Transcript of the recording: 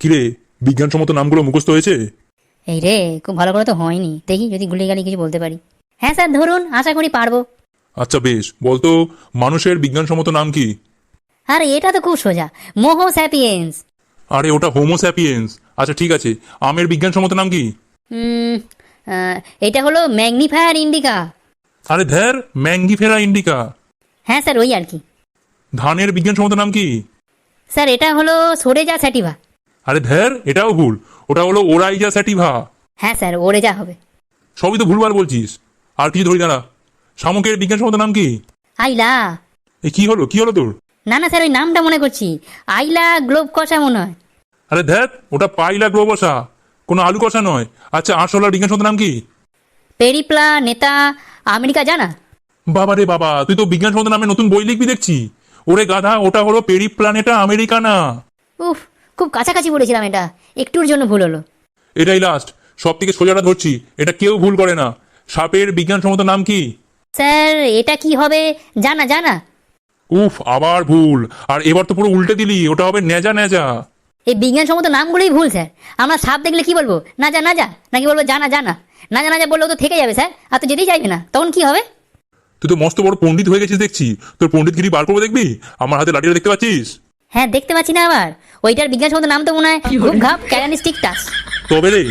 কিরে বিজ্ঞানসম্মত নামগুলো মুখস্থ হয়েছে? এই রে খুব ভালো করে তো হয়নি। দেখি যদি গুলি গালি কিছু বলতে পারি। হ্যাঁ স্যার ধরুন আশা করি পারব। আচ্ছা বেশ বলতো মানুষের বিজ্ঞানসম্মত নাম কি? আরে এটা তো খুব সোজা। মোহো স্যাপিয়েন্স। আরে ওটা হোমোস্যাপিয়েন্স আচ্ছা ঠিক আছে। আমের বিজ্ঞানসম্মত নাম কি? উম, আহ, এটা হলো ম্যাগনিফায়ার ইন্ডিকা। আরে ধ্যার ম্যাঙ্গিফেরা ইন্ডিকা। হ্যাঁ স্যার ওই আর কি। ধানের বিজ্ঞানসম্মত নাম কি? স্যার এটা হলো সরেজা স্যাটিভা। আরে ধ্যার এটাও ভুল। ওটা হলো ওরাইজা স্যাটিভা। হ্যাঁ স্যার ওরে যা হবে। সবই তো ভুলবার বলছিস। আর কিছু ধরি দাঁড়া শামুকের বিজ্ঞান বিজ্ঞানসম্মত নাম কি? আইলা। এই কি হলো কি হলো তোর? না না স্যার ওই নামটা মনে করছি। আইলা গ্লোব কষা মনে হয়। আরে ধ্যাত ওটা পাইলা গ্রো কষা। কোনো আলু কষা নয়। আচ্ছা আরশোলার বিজ্ঞানসম্মত নাম কি? পেরিপ্লা নেতা আমেরিকা জানা? বাবা রে বাবা তুই তো বিজ্ঞান বিজ্ঞানসম্মত নামে নতুন বই লিখবি দেখছি। ওরে গাধা ওটা হলো পেরি প্ল্যানেটা আমেরিকানা। উফ খুব কাছাকাছি বলেছিলাম এটা। একটুর জন্য ভুল হলো। এটাই লাস্ট সব থেকে সোজাটা ধরছি এটা কেউ ভুল করে না। সাপের বিজ্ঞানসম্মত নাম কি? স্যার এটা কি হবে? জানা জানা। উফ আবার ভুল। আর এবার তো পুরো উল্টে দিলি ওটা হবে নেজা নেজা এই বিজ্ঞান বিজ্ঞানসম্মত নামগুলোই ভুল স্যার। আমরা সাপ দেখলে কি বলব? না যা না যা নাকি বলব জানা জানা? না জানা যা বললেও তো থেকে যাবে স্যার। আর তো যেতেই চাইবে না তখন কি হবে? তুই তো মস্ত বড় পণ্ডিত হয়ে গেছিস দেখছি। তোর পণ্ডিতগিরি বার করব দেখবি? আমার হাতে লাঠিটা দেখতে পাচ্ছিস? হ্যাঁ দেখতে পাচ্ছি না আবার। ওইটার বিজ্ঞানসম্মত নাম তো মনে হয় ঘাপ ক্যারানিস্টিক টাস। তবে রে